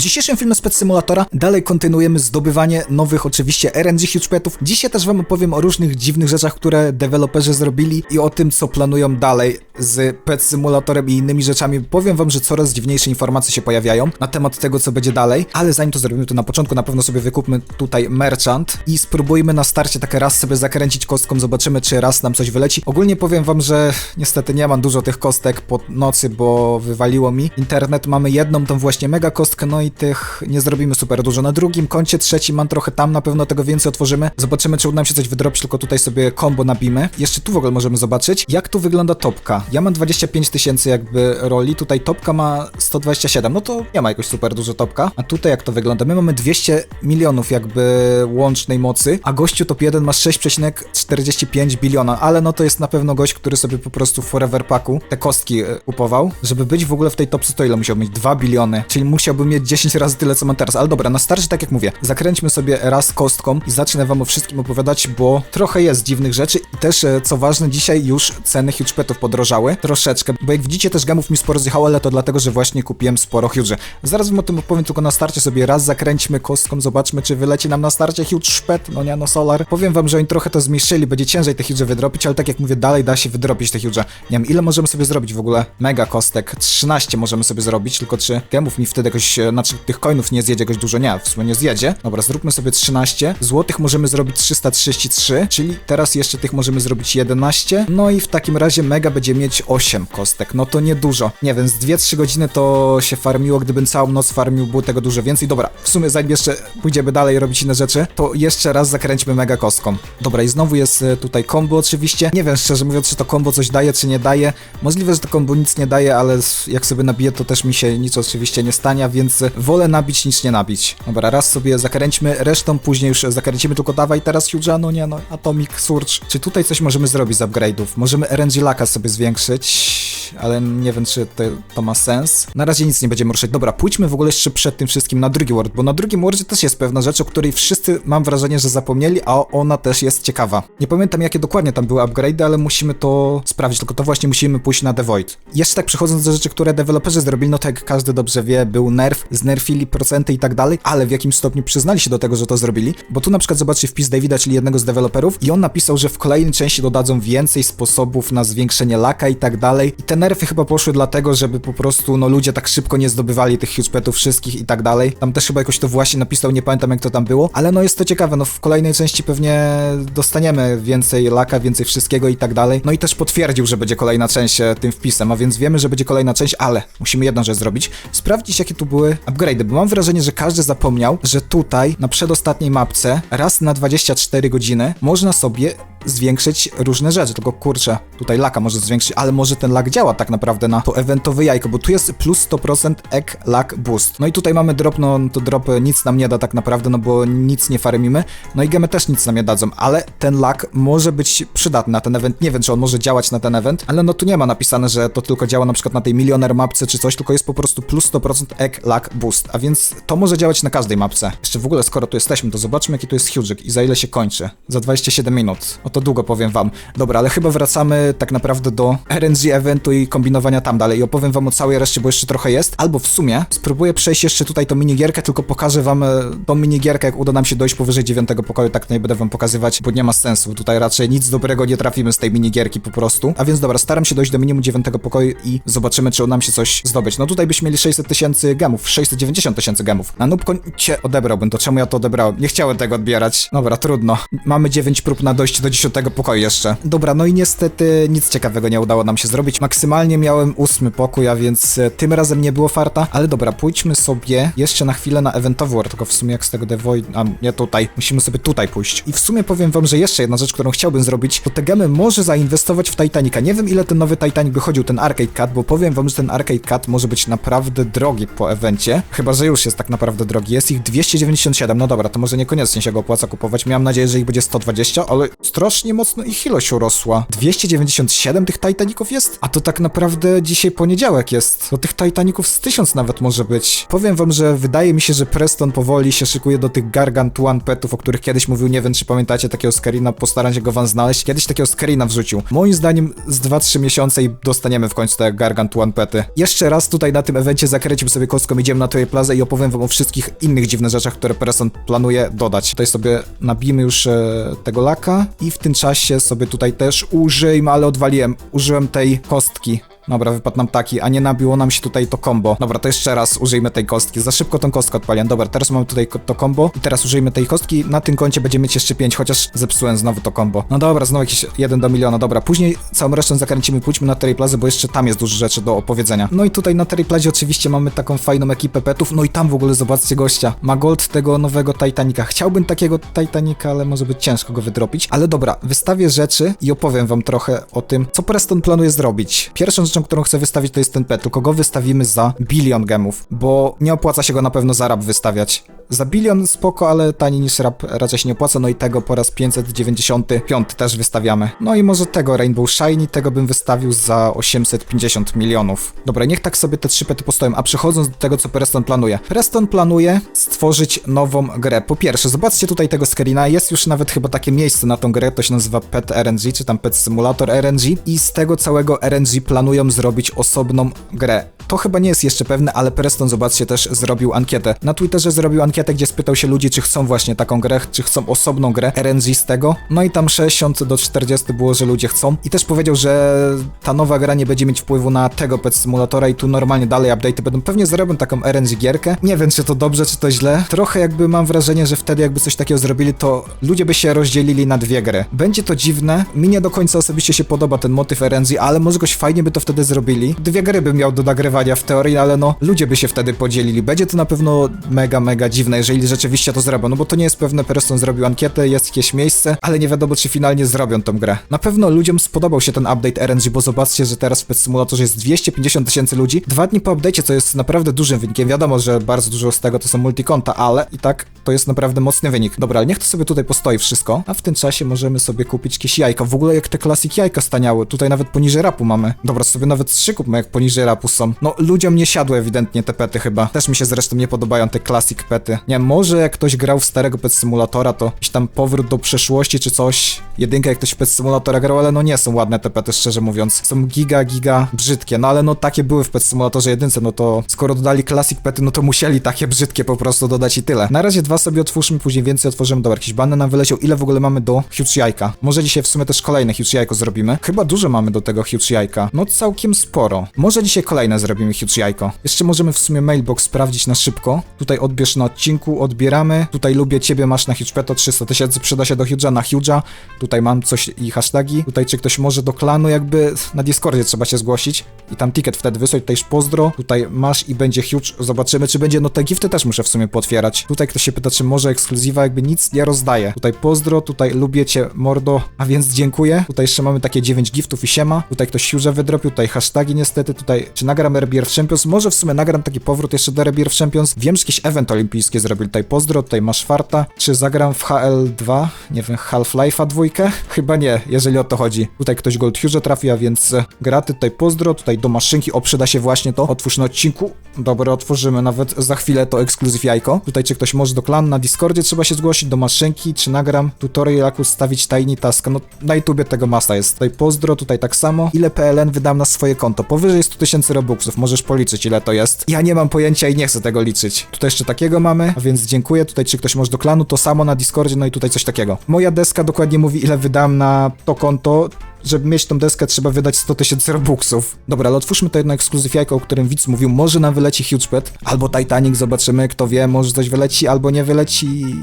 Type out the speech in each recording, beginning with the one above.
W dzisiejszym filmie z Pet Simulatora dalej kontynuujemy zdobywanie nowych oczywiście RNG Huge Petów. Dzisiaj też wam opowiem o różnych dziwnych rzeczach, które deweloperzy zrobili i o tym, co planują dalej z Pet Simulatorem i innymi rzeczami. Powiem wam, że coraz dziwniejsze informacje się pojawiają na temat tego, co będzie dalej, ale zanim to zrobimy, to na początku na pewno sobie wykupmy tutaj merchant i spróbujmy na starcie tak raz sobie zakręcić kostką, zobaczymy, czy raz nam coś wyleci. Ogólnie powiem wam, że niestety nie mam dużo tych kostek po nocy, bo wywaliło mi internet. Mamy jedną tą właśnie mega kostkę, no i tych nie zrobimy super dużo. Na drugim koncie, trzecim mam trochę tam, na pewno tego więcej otworzymy. Zobaczymy, czy uda nam się coś wydrobić, tylko tutaj sobie combo nabimy. Jeszcze tu w ogóle możemy zobaczyć, jak tu wygląda topka. Ja mam 25 tysięcy jakby roli, tutaj topka ma 127, no to nie ma jakoś super dużo topka. A tutaj jak to wygląda? My mamy 200 milionów jakby łącznej mocy, a gościu top 1 ma 6,45 biliona, ale no to jest na pewno gość, który sobie po prostu w Forever Packu te kostki e, kupował. Żeby być w ogóle w tej topce, to ile musiał mieć? 2 biliony, czyli musiałby mieć 10 razy tyle, co mam teraz. Ale dobra, na starcie, tak jak mówię, zakręćmy sobie raz kostką i zacznę wam o wszystkim opowiadać, bo trochę jest dziwnych rzeczy i też, e, co ważne, dzisiaj już ceny huge petów podrożały troszeczkę, bo jak widzicie też gemów mi sporo zjechało, ale to dlatego, że właśnie kupiłem sporo huge. Zaraz wam o tym opowiem, tylko na starcie sobie raz zakręćmy kostką, zobaczmy, czy wyleci nam na starcie huge pet, no nie, no solar. Powiem wam, że oni trochę to zmniejszyli, będzie ciężej te huge wydropić, ale tak jak mówię, dalej da się wydropić te huge. Nie wiem, ile możemy sobie zrobić w ogóle? Mega kostek, 13 możemy sobie zrobić, tylko czy gemów mi wtedy jakoś, e, znaczy tych coinów nie zjedzie jakoś dużo, nie, w sumie nie zjedzie. Dobra, zróbmy sobie 13, złotych możemy zrobić 333, czyli teraz jeszcze tych możemy zrobić 11, no i w takim razie mega będzie mieć 8 kostek, no to niedużo. Nie wiem, z 2-3 godziny to się farmiło, gdybym całą noc farmił, było tego dużo więcej. Dobra, w sumie zanim jeszcze pójdziemy dalej robić inne rzeczy, to jeszcze raz zakręćmy mega kostką. Dobra, i znowu jest e, tutaj combo oczywiście. Nie wiem, szczerze mówiąc, czy to combo coś daje, czy nie daje. Możliwe, że to combo nic nie daje, ale jak sobie nabiję, to też mi się nic oczywiście nie stanie, więc e, wolę nabić niż nie nabić. Dobra, raz sobie zakręćmy, resztą później już zakręcimy, tylko dawaj teraz Huge'a, no nie no, Atomic Surge. Czy tutaj coś możemy zrobić z upgrade'ów? Możemy RNG Laka sobie zwiększyć, ale nie wiem, czy to, to ma sens. Na razie nic nie będziemy ruszać. Dobra, pójdźmy w ogóle jeszcze przed tym wszystkim na drugi world, bo na drugim worldzie też jest pewna rzecz, o której wszyscy mam wrażenie, że zapomnieli, a ona też jest ciekawa. Nie pamiętam, jakie dokładnie tam były upgrade'y, ale musimy to sprawdzić, tylko to właśnie musimy pójść na The Void. Jeszcze tak przechodząc do rzeczy, które deweloperzy zrobili, no to jak każdy dobrze wie, był nerf, znerfili procenty i tak dalej, ale w jakim stopniu przyznali się do tego, że to zrobili, bo tu na przykład zobaczcie wpis Davida, czyli jednego z deweloperów i on napisał, że w kolejnej części dodadzą więcej sposobów na zwiększenie laka i tak dalej i te nerfy chyba poszły dlatego, żeby po prostu no ludzie tak szybko nie zdobywali tych huge petów wszystkich i tak dalej. Tam też chyba jakoś to właśnie napisał, nie pamiętam jak to tam było, ale no jest to ciekawe, no w kolejnej części pewnie dostaniemy więcej laka, więcej wszystkiego i tak dalej. No i też potwierdził, że będzie kolejna część e, tym wpisem, a więc wiemy, że będzie kolejna część, ale musimy jedną rzecz zrobić. Sprawdzić jakie tu były upgrade'y, bo mam wrażenie, że każdy zapomniał, że tutaj na przedostatniej mapce raz na 24 godziny można sobie zwiększyć różne rzeczy, tylko kurczę, tutaj laka może zwiększyć, ale może ten lak działa tak naprawdę na to eventowe jajko, bo tu jest plus 100% egg lag boost. No i tutaj mamy drop, no to drop nic nam nie da tak naprawdę, no bo nic nie farmimy, no i gemy też nic nam nie dadzą, ale ten lak może być przydatny na ten event, nie wiem czy on może działać na ten event, ale no tu nie ma napisane, że to tylko działa na przykład na tej milioner mapce czy coś, tylko jest po prostu plus 100% egg lag boost, a więc to może działać na każdej mapce. Jeszcze w ogóle skoro tu jesteśmy, to zobaczmy jaki tu jest huge i za ile się kończy. Za 27 minut. To długo powiem wam. Dobra, ale chyba wracamy tak naprawdę do RNG eventu i kombinowania tam dalej i opowiem wam o całej reszcie, bo jeszcze trochę jest. Albo w sumie spróbuję przejść jeszcze tutaj tą minigierkę, tylko pokażę wam e, tą minigierkę, jak uda nam się dojść powyżej dziewiątego pokoju, tak nie będę wam pokazywać, bo nie ma sensu. Tutaj raczej nic dobrego nie trafimy z tej minigierki po prostu. A więc dobra, staram się dojść do minimum dziewiątego pokoju i zobaczymy, czy uda nam się coś zdobyć. No tutaj byśmy mieli 600 tysięcy gemów, 690 tysięcy gemów. Na nóbko cię odebrałbym, to czemu ja to odebrałem? Nie chciałem tego odbierać. Dobra, trudno. Mamy 9 prób na dojście do 10 pokoju jeszcze. Dobra, no i niestety nic ciekawego nie udało nam się zrobić. Maksymalnie miałem ósmy pokój, a więc e, tym razem nie było farta. Ale dobra, pójdźmy sobie jeszcze na chwilę na eventowy war, tylko w sumie jak z tego Devoid... A nie tutaj. Musimy sobie tutaj pójść. I w sumie powiem wam, że jeszcze jedna rzecz, którą chciałbym zrobić, to te gemy może zainwestować w Titanica. Nie wiem ile ten nowy Titanic wychodził, ten Arcade Cut, bo powiem wam, że ten Arcade Cut może być naprawdę drogi po evencie. Chyba, że już jest tak naprawdę drogi. Jest ich 297. No dobra, to może niekoniecznie się go opłaca kupować. Miałem nadzieję, że ich będzie 120, ale strasznie mocno ich ilość urosła. 297 tych Titaników jest? A to tak naprawdę dzisiaj poniedziałek jest. To tych Titaników z 1000 nawet może być. Powiem wam, że wydaje mi się, że Preston powoli się szykuje do tych Gargantuan petów, o których kiedyś mówił, nie wiem czy pamiętacie takiego Skarina, postaram się go wam znaleźć. Kiedyś takiego Skarina wrzucił. Moim zdaniem z 2-3 miesiące i dostaniemy w końcu te Gargantuan pety. Jeszcze raz tutaj na tym evencie zakręcimy sobie kostką, idziemy na Toy Plaza i opowiem wam o wszystkich innych dziwnych rzeczach, które Preston planuje dodać. Tutaj sobie nabijmy już e, tego laka i w tym czasie sobie tutaj też użyjmy, ale odwaliłem. Użyłem tej kostki. Dobra, wypadł nam taki, a nie nabiło nam się tutaj to combo. Dobra, to jeszcze raz użyjmy tej kostki. Za szybko tą kostkę odpaliłem. Dobra, teraz mamy tutaj to combo i teraz użyjmy tej kostki. Na tym koncie będziemy mieć jeszcze 5, chociaż zepsułem znowu to combo. No dobra, znowu jakiś 1 do miliona. Dobra, później całą resztę zakręcimy, pójdźmy na Terry Plaza, bo jeszcze tam jest dużo rzeczy do opowiedzenia. No i tutaj na Terry Plazie oczywiście mamy taką fajną ekipę petów. No i tam w ogóle zobaczcie gościa. Ma gold tego nowego Titanica. Chciałbym takiego Titanica, ale może być ciężko go wydropić. Ale dobra, wystawię rzeczy i opowiem wam trochę o tym, co Preston planuje zrobić. Pierwszą rzeczą, którą chcę wystawić, to jest ten pet, tylko go wystawimy za bilion gemów, bo nie opłaca się go na pewno za rap wystawiać. Za bilion spoko, ale taniej niż rap raczej się nie opłaca, no i tego po raz 595 też wystawiamy. No i może tego Rainbow Shiny, tego bym wystawił za 850 milionów. Dobra, niech tak sobie te trzy pety postoją, a przechodząc do tego, co Preston planuje. Preston planuje stworzyć nową grę. Po pierwsze, zobaczcie tutaj tego screena, jest już nawet chyba takie miejsce na tą grę, to się nazywa Pet RNG, czy tam Pet Simulator RNG i z tego całego RNG planują zrobić osobną grę. To chyba nie jest jeszcze pewne, ale Preston, zobaczcie, też zrobił ankietę. Na Twitterze zrobił ankietę, gdzie spytał się ludzi, czy chcą właśnie taką grę, czy chcą osobną grę RNG z tego. No i tam 60 do 40 było, że ludzie chcą. I też powiedział, że ta nowa gra nie będzie mieć wpływu na tego Pet Simulatora i tu normalnie dalej update'y będą. Pewnie zrobią taką RNG gierkę. Nie wiem, czy to dobrze, czy to źle. Trochę jakby mam wrażenie, że wtedy jakby coś takiego zrobili, to ludzie by się rozdzielili na dwie gry. Będzie to dziwne. Mi nie do końca osobiście się podoba ten motyw RNG, ale może goś fajnie by to wtedy zrobili. Dwie gry bym miał do nagrywania w teorii, ale no, ludzie by się wtedy podzielili. Będzie to na pewno mega, mega dziwne, jeżeli rzeczywiście to zrobią, no bo to nie jest pewne, Preston zrobił ankietę, jest jakieś miejsce, ale nie wiadomo, czy finalnie zrobią tą grę. Na pewno ludziom spodobał się ten update RNG, bo zobaczcie, że teraz w Pet Simulatorze jest 250 tysięcy ludzi, dwa dni po update'cie, co jest naprawdę dużym wynikiem. Wiadomo, że bardzo dużo z tego to są multikonta, ale i tak to jest naprawdę mocny wynik. Dobra, ale niech to sobie tutaj postoi wszystko, a w tym czasie możemy sobie kupić jakieś jajka. W ogóle jak te klasik jajka staniały, tutaj nawet poniżej rapu mamy. Dobra, sobie nawet trzy kupmy, jak poniżej rapu są. No, ludziom nie siadły ewidentnie te pety chyba. Też mi się zresztą nie podobają te classic pety. Nie może jak ktoś grał w starego Pet Simulatora, to jakiś tam powrót do przeszłości czy coś. Jedynka jak ktoś w Pet Simulatora grał, ale no nie są ładne te pety, szczerze mówiąc. Są giga, giga brzydkie. No ale no takie były w Pet Simulatorze jedynce, no to skoro dodali classic pety, no to musieli takie brzydkie po prostu dodać i tyle. Na razie dwa sobie otwórzmy, później więcej otworzymy. Dobra, jakiś banner nam wyleciał. Ile w ogóle mamy do huge jajka? Może dzisiaj w sumie też kolejne huge jajko zrobimy. Chyba dużo mamy do tego huge jajka. No całkiem sporo. Może dzisiaj kolejne zrobimy huge jajko. Jeszcze możemy w sumie mailbox sprawdzić na szybko. Tutaj odbierz na odcinku, odbieramy. Tutaj lubię ciebie, masz na huge peto 300 tysięcy, przyda się do huge'a na huge'a. Tutaj mam coś i hashtagi. Tutaj czy ktoś może do klanu jakby na Discordzie trzeba się zgłosić i tam ticket wtedy wysłać. Tutaj pozdro. Tutaj masz i będzie huge. Zobaczymy czy będzie. No te gifty też muszę w sumie potwierać. Tutaj ktoś się pyta czy może ekskluzywa, jakby nic nie rozdaję. Tutaj pozdro, tutaj lubię cię mordo, a więc dziękuję. Tutaj jeszcze mamy takie 9 giftów i siema. Tutaj ktoś huge'a wydropił, tutaj hashtagi niestety. Tutaj czy nagram Rebirth Champions? Może w sumie nagram taki powrót jeszcze do Rebirth Champions. Wiem, że jakieś event olimpijskie zrobili. Tutaj pozdro, tutaj masz farta. Czy zagram w HL2? Nie wiem, Half-Life'a dwójkę? Chyba nie, jeżeli o to chodzi. Tutaj ktoś Gold Huge trafi, a więc e, graty, tutaj pozdro, tutaj do maszynki, o przyda się właśnie to. Otwórz na odcinku. Dobra, otworzymy nawet za chwilę to ekskluzyw jajko. Tutaj czy ktoś może do klanu na Discordzie trzeba się zgłosić, do maszynki, czy nagram tutorial jak ustawić tiny taska. No na YouTubie tego masa jest. Tutaj pozdro, tutaj tak samo. Ile PLN wydam na swoje konto? Powyżej 100 tysięcy robuxów, możesz policzyć ile to jest. Ja nie mam pojęcia i nie chcę tego liczyć. Tutaj jeszcze takiego mamy, a więc dziękuję. Tutaj czy ktoś może do klanu, to samo na Discordzie, no i tutaj coś takiego. Moja deska dokładnie mówi ile wydam na to konto. Żeby mieć tą deskę, trzeba wydać 100 tysięcy robuxów. Dobra, ale otwórzmy to jedno ekskluzyw jajko, o którym widz mówił. Może nam wyleci Huge albo Titanic, zobaczymy, kto wie, może coś wyleci, albo nie wyleci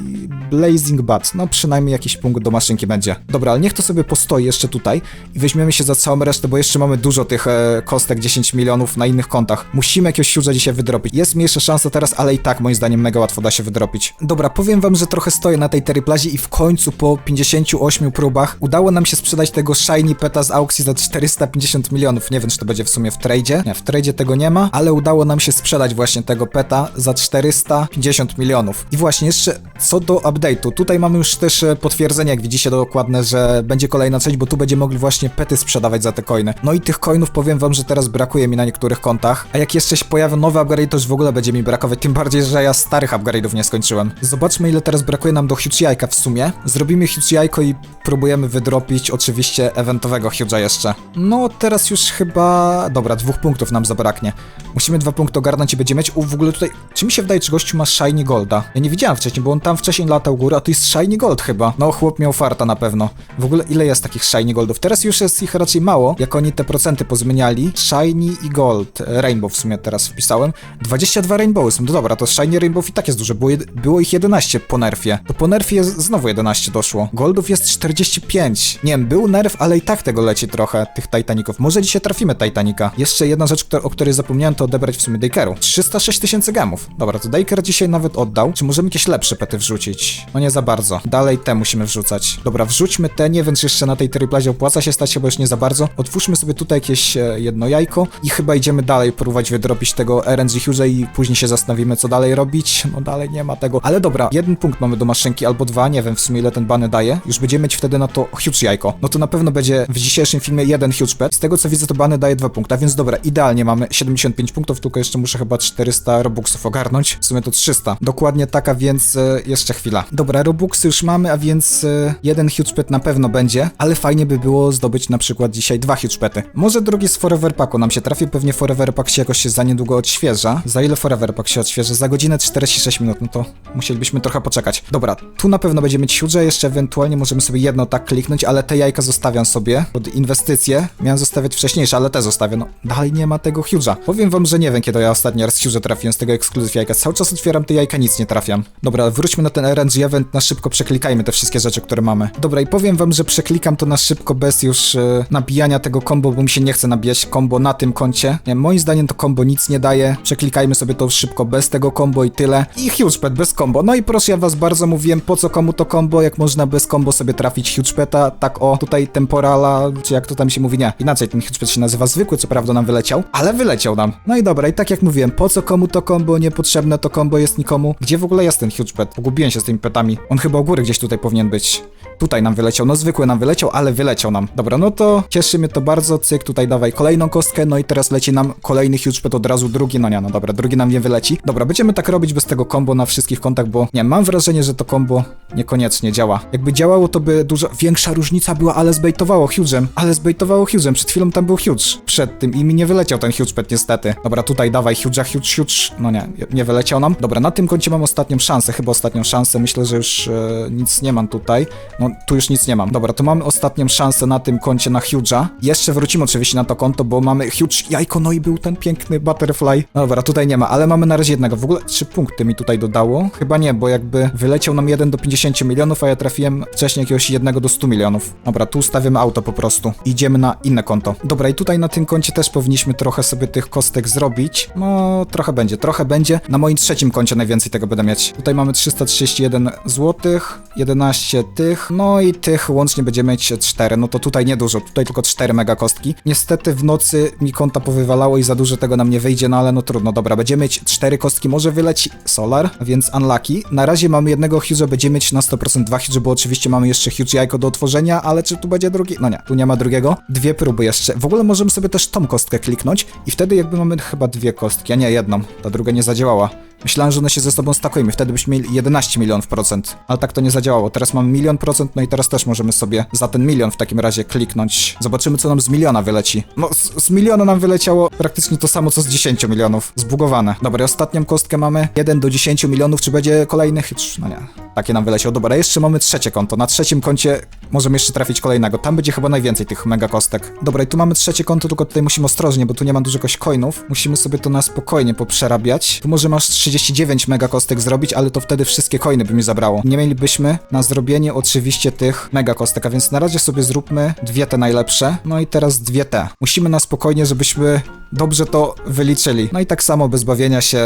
Blazing Bat. No przynajmniej jakiś punkt do maszynki będzie. Dobra, ale niech to sobie postoi jeszcze tutaj i weźmiemy się za całą resztę, bo jeszcze mamy dużo tych e, kostek, 10 milionów na innych kontach. Musimy jakiegoś Huge'a dzisiaj wydropić. Jest mniejsza szansa teraz, ale i tak moim zdaniem mega łatwo da się wydropić. Dobra, powiem wam, że trochę stoję na tej Terry i w końcu po 58 próbach udało nam się sprzedać tego Shiny shiny peta z aukcji za 450 milionów. Nie wiem, czy to będzie w sumie w tradzie. Nie, w tradzie tego nie ma, ale udało nam się sprzedać właśnie tego peta za 450 milionów. I właśnie jeszcze co do update'u. Tutaj mamy już też e, potwierdzenie, jak widzicie dokładne, że będzie kolejna część, bo tu będziemy mogli właśnie pety sprzedawać za te coiny. No i tych coinów powiem wam, że teraz brakuje mi na niektórych kontach, a jak jeszcze się pojawią nowe upgrade, to już w ogóle będzie mi brakować, tym bardziej, że ja starych upgrade'ów nie skończyłem. Zobaczmy ile teraz brakuje nam do huge jajka w sumie. Zrobimy huge jajko i próbujemy wydropić oczywiście eventowego huge'a jeszcze. No teraz już chyba... Dobra, dwóch punktów nam zabraknie. Musimy dwa punkty ogarnąć i będziemy mieć... U, w ogóle tutaj... Czy mi się wydaje, czy gościu ma shiny golda? Ja nie widziałem wcześniej, bo on tam wcześniej latał górę, a to jest shiny gold chyba. No chłop miał farta na pewno. W ogóle ile jest takich shiny goldów? Teraz już jest ich raczej mało, jak oni te procenty pozmieniali. Shiny i gold. Rainbow w sumie teraz wpisałem. 22 rainbowy są. No dobra, to shiny rainbow i tak jest duże. Było, było ich 11 po nerfie. To po nerfie znowu 11 doszło. Goldów jest 45. Nie wiem, był nerf, ale i tak tego leci trochę, tych Titaników. Może dzisiaj trafimy Titanica. Jeszcze jedna rzecz, o której zapomniałem, to odebrać w sumie Dakeru. 306 tysięcy gemów. Dobra, to Daker dzisiaj nawet oddał. Czy możemy jakieś lepsze pety wrzucić? No nie za bardzo. Dalej te musimy wrzucać. Dobra, wrzućmy te. Nie wiem, czy jeszcze na tej tryplazie opłaca się stać, bo już nie za bardzo. Otwórzmy sobie tutaj jakieś e, jedno jajko i chyba idziemy dalej próbować wydropić tego RNG Huge i później się zastanowimy, co dalej robić. No dalej nie ma tego. Ale dobra, jeden punkt mamy do maszynki albo dwa, nie wiem w sumie ile ten bany daje. Już będziemy mieć wtedy na to huge jajko. No to na pewno będzie w dzisiejszym filmie jeden huge pet. Z tego co widzę, to bany daje dwa punkta, więc dobra, idealnie mamy 75 punktów, tylko jeszcze muszę chyba 400 robuxów ogarnąć. W sumie to 300. Dokładnie taka, więc e, jeszcze chwila. Dobra, robuxy już mamy, a więc e, jeden huge pet na pewno będzie, ale fajnie by było zdobyć na przykład dzisiaj dwa huge pety. Może drugi z Forever Packu nam się trafi, pewnie Forever Pack się jakoś za niedługo odświeża. Za ile Forever Pack się odświeża? Za godzinę 46 minut, no to musielibyśmy trochę poczekać. Dobra, tu na pewno będziemy mieć huge, jeszcze ewentualnie możemy sobie jedno tak kliknąć, ale te jajka zostawiam sobie pod inwestycje. Miałem zostawiać wcześniejsze, ale te zostawię. No, dalej nie ma tego huge'a. Powiem wam, że nie wiem, kiedy ja ostatni raz huge trafiłem z tego ekskluzyw jajka. Cały czas otwieram te jajka, nic nie trafiam. Dobra, wróćmy na ten RNG event, na szybko przeklikajmy te wszystkie rzeczy, które mamy. Dobra, i powiem wam, że przeklikam to na szybko, bez już e, nabijania tego combo, bo mi się nie chce nabijać combo na tym koncie. Nie, moim zdaniem to combo nic nie daje. Przeklikajmy sobie to szybko bez tego combo i tyle. I huge pet bez combo. No i proszę, ja was bardzo mówiłem, po co komu to combo, jak można bez combo sobie trafić huge peta, tak o, tutaj czy jak to tam się mówi, nie. Inaczej ten pet się nazywa zwykły, co prawda nam wyleciał, ale wyleciał nam. No i dobra, i tak jak mówiłem, po co komu to combo, niepotrzebne to combo jest nikomu. Gdzie w ogóle jest ten pet? Pogubiłem się z tymi petami. On chyba u góry gdzieś tutaj powinien być. Tutaj nam wyleciał, no zwykły nam wyleciał, ale wyleciał nam. Dobra, no to cieszy mnie to bardzo, cyk, tutaj dawaj kolejną kostkę, no i teraz leci nam kolejny pet od razu, drugi, no nie, no dobra, drugi nam nie wyleci. Dobra, będziemy tak robić bez tego combo na wszystkich kontach, bo nie, mam wrażenie, że to combo niekoniecznie działa. Jakby działało, to by dużo większa różnica była, ale zbejtowało huge'em, ale zbejtowało huge'em, przed chwilą tam był huge, przed tym i mi nie wyleciał ten huge pet niestety. Dobra, tutaj dawaj huge'a, huge, huge, no nie, nie wyleciał nam. Dobra, na tym koncie mam ostatnią szansę, chyba ostatnią szansę, myślę, że już e, nic nie mam tutaj. No, tu już nic nie mam. Dobra, to mamy ostatnią szansę na tym koncie na huge'a. Jeszcze wrócimy oczywiście na to konto, bo mamy huge jajko, no i był ten piękny butterfly. No dobra, tutaj nie ma, ale mamy na razie jednego. W ogóle trzy punkty mi tutaj dodało. Chyba nie, bo jakby wyleciał nam jeden do 50 milionów, a ja trafiłem wcześniej jakiegoś jednego do 100 milionów. Dobra, tu stawiamy auto po prostu. Idziemy na inne konto. Dobra, i tutaj na tym koncie też powinniśmy trochę sobie tych kostek zrobić. No, trochę będzie, trochę będzie. Na moim trzecim koncie najwięcej tego będę mieć. Tutaj mamy 331 zł, 11 tych, no i tych łącznie będziemy mieć 4. No to tutaj niedużo, tutaj tylko 4 mega kostki. Niestety w nocy mi konta powywalało i za dużo tego nam nie wyjdzie, no ale no trudno. Dobra, będziemy mieć 4 kostki, może wyleci Solar, więc unlucky. Na razie mamy jednego Huge'a, będziemy mieć na 100% dwa Huge, bo oczywiście mamy jeszcze Huge jajko do otworzenia, ale czy tu będzie drugi? No nie, tu nie ma drugiego. Dwie próby jeszcze. W ogóle możemy sobie też tą kostkę kliknąć i wtedy jakby mamy chyba dwie kostki, a nie jedną. Ta druga nie zadziałała. Myślałem, że one się ze sobą stakują wtedy byśmy mieli 11 milionów procent. Ale tak to nie zadziałało. Teraz mamy milion procent, no i teraz też możemy sobie za ten milion w takim razie kliknąć. Zobaczymy, co nam z miliona wyleci. No, z, z miliona nam wyleciało praktycznie to samo, co z 10 milionów. Zbugowane. Dobra, ostatnią kostkę mamy. 1 do 10 milionów, czy będzie kolejny? No nie. Takie nam wyleciało. Dobra, jeszcze mamy trzecie konto. Na trzecim koncie możemy jeszcze trafić kolejnego. Tam będzie chyba najwięcej tych mega kostek. Dobra, i tu mamy trzecie konto, tylko tutaj musimy ostrożnie, bo tu nie ma dużo coinów. Musimy sobie to na spokojnie poprzerabiać. Tu może masz 39 mega kostek zrobić, ale to wtedy wszystkie coiny by mi zabrało. Nie mielibyśmy na zrobienie oczywiście tych mega kostek, a więc na razie sobie zróbmy dwie te najlepsze. No i teraz dwie te. Musimy na spokojnie, żebyśmy dobrze to wyliczyli. No i tak samo bez bawienia się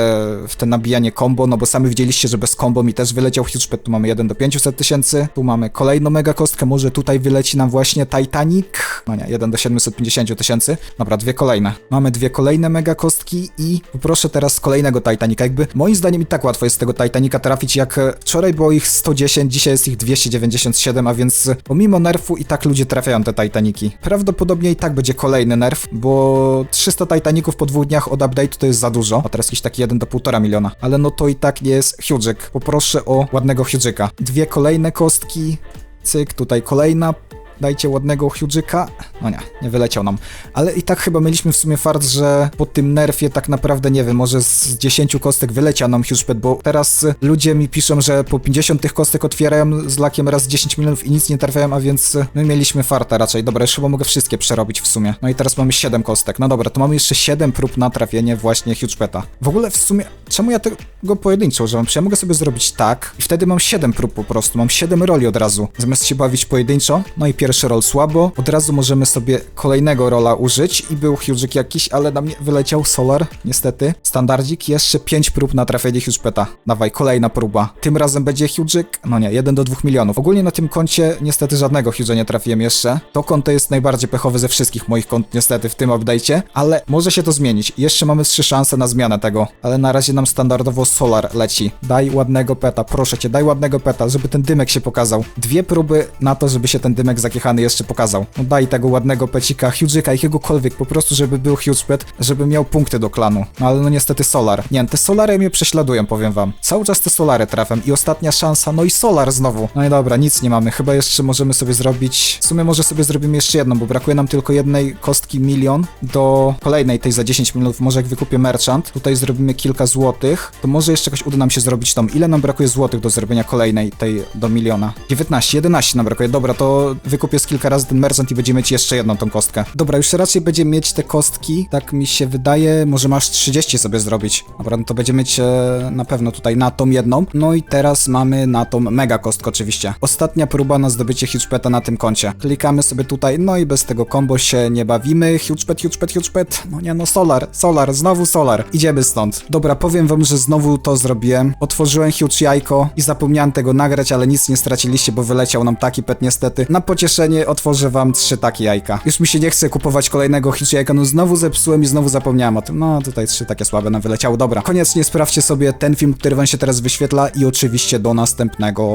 w te nabijanie combo, no bo sami widzieliście, że bez combo mi też wyleciał przykład tu mamy 1 do 500 tysięcy, tu mamy kolejną mega kostkę, może tutaj wyleci nam właśnie Titanic, no nie, 1 do 750 tysięcy, dobra, dwie kolejne. Mamy dwie kolejne mega kostki i poproszę teraz kolejnego Titanica, jakby moim zdaniem i tak łatwo jest z tego Titanica trafić, jak e, wczoraj było ich 110, dzisiaj jest ich 297, a więc e, pomimo nerfu i tak ludzie trafiają te Titaniki. Prawdopodobnie i tak będzie kolejny nerf, bo 300 Titaników po dwóch dniach od update'u to jest za dużo, a teraz jakiś taki 1 do 1,5 miliona, ale no to i tak nie jest Hughik. Poproszę o ładnego Hughika. Dwie kolejne kostki, cyk, tutaj kolejna, dajcie ładnego Hughika. No nie, nie wyleciał nam. Ale i tak chyba mieliśmy w sumie fart, że po tym nerfie tak naprawdę, nie wiem, może z 10 kostek wyleciał nam Hughpet, bo teraz ludzie mi piszą, że po 50 tych kostek otwierają z lakiem raz 10 milionów i nic nie trafiają, a więc y, my mieliśmy farta raczej. Dobra, już chyba mogę wszystkie przerobić w sumie. No i teraz mamy 7 kostek. No dobra, to mamy jeszcze 7 prób na trafienie właśnie Hughpeta. W ogóle w sumie, czemu ja tego pojedynczo używam? Czy ja mogę sobie zrobić tak i wtedy mam 7 prób po prostu, mam 7 roli od razu, zamiast się bawić pojedynczo. No i pierwszy rol słabo, od razu możemy sobie kolejnego rola użyć i był Hughik jakiś, ale na mnie wyleciał Solar, niestety. Standardzik, jeszcze 5 prób na trafienie Hughpeta. Dawaj, kolejna próba. Tym razem będzie Hughik, no nie, 1 do 2 milionów. Ogólnie na tym koncie niestety żadnego Hugha nie trafiłem jeszcze. To konto jest najbardziej pechowe ze wszystkich moich kont niestety w tym update'cie, ale może się to zmienić. Jeszcze mamy trzy szanse na zmianę tego, ale na razie nam standardowo Solar leci. Daj ładnego peta, proszę cię, daj ładnego peta, żeby ten dymek się pokazał. Dwie próby na to, żeby się ten dymek zakiechany jeszcze pokazał. No daj tego ładnego pecika, Hughika, jakiegokolwiek, po prostu żeby był Huge pet, żeby miał punkty do klanu. No ale no niestety Solar. Nie, te Solary mnie prześladują, powiem wam. Cały czas te Solary trafiam i ostatnia szansa, no i Solar znowu. No i dobra, nic nie mamy, chyba jeszcze możemy sobie zrobić... W sumie może sobie zrobimy jeszcze jedną, bo brakuje nam tylko jednej kostki milion do kolejnej tej za 10 milionów. Może jak wykupię merchant, tutaj zrobimy kilka złotych, to może jeszcze jakoś uda nam się zrobić tą. Ile nam brakuje złotych do zrobienia kolejnej tej do miliona? 19, 11 nam brakuje. Dobra, to wykupię z kilka razy ten merchant i będziemy mieć jeszcze jedną tą kostkę. Dobra, już raczej będziemy mieć te kostki, tak mi się wydaje, może masz 30 sobie zrobić. Dobra, no to będziemy mieć e, na pewno tutaj na tą jedną. No i teraz mamy na tą mega kostkę oczywiście. Ostatnia próba na zdobycie Huge na tym koncie. Klikamy sobie tutaj, no i bez tego combo się nie bawimy. Huge pet, huge pet, huge pet. No nie no, solar, solar, znowu solar. Idziemy stąd. Dobra, powiem wam, że znowu to zrobiłem. Otworzyłem huge jajko i zapomniałem tego nagrać, ale nic nie straciliście, bo wyleciał nam taki pet niestety. Na pocieszenie otworzę wam trzy takie jajka. Już mi się nie chce kupować kolejnego huge jajka, no znowu zepsułem i znowu zapomniałem o tym. No tutaj trzy takie słabe nam wyleciały. Dobra, koniecznie sprawdźcie sobie ten film, który wam się teraz wyświetla i oczywiście do następnego.